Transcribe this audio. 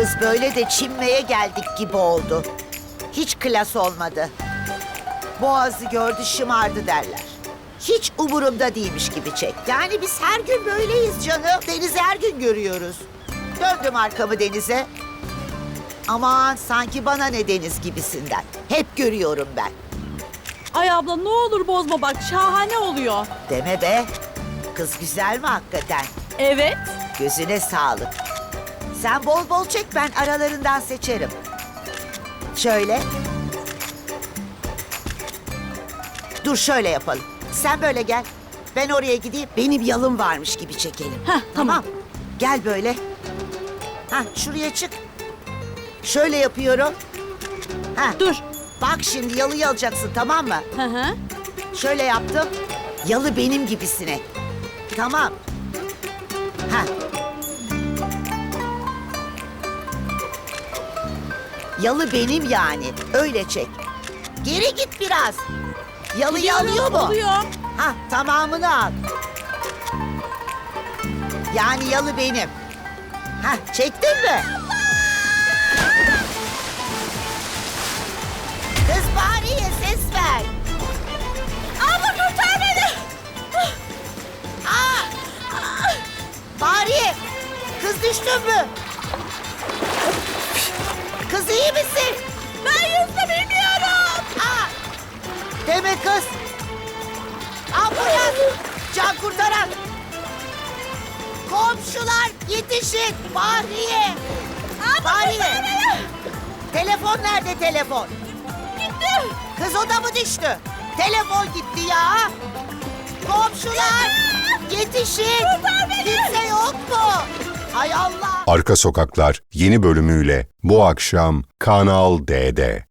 Kız böyle de çinmeye geldik gibi oldu. Hiç klas olmadı. Boğazı gördü şımardı derler. Hiç umurumda değilmiş gibi çek. Yani biz her gün böyleyiz canım. Denizi her gün görüyoruz. Döndüm arkamı denize. Aman sanki bana ne deniz gibisinden. Hep görüyorum ben. Ay abla ne olur bozma bak şahane oluyor. Deme be. Kız güzel mi hakikaten? Evet. Gözüne sağlık. Sen bol bol çek ben aralarından seçerim. Şöyle. Dur şöyle yapalım. Sen böyle gel. Ben oraya gideyim. Benim yalım varmış gibi çekelim. Heh, tamam. Gel böyle. Ha şuraya çık. Şöyle yapıyorum. Ha Dur. bak şimdi yalıyı alacaksın tamam mı? Hı hı. Şöyle yaptım. Yalı benim gibisine. Tamam. Ha. Yalı benim yani. Öyle çek. Geri git biraz. Yalıyı alıyor mu? Oluyor. Ha tamamını al. Yani yalı benim. Ha çektin mi? Kız Bariye ses ver. Abla kurtar beni. Aa! Bariye! Kız düştün mü? Deme kız. Ambulans! Can kurtaran! Komşular yetişin! Bahriye! Bahriye! Telefon nerede telefon? Gitti. Kız o da mı düştü? Telefon gitti ya. Komşular yetişin. Kimse yok mu? Hay Allah. Arka Sokaklar yeni bölümüyle bu akşam Kanal D'de.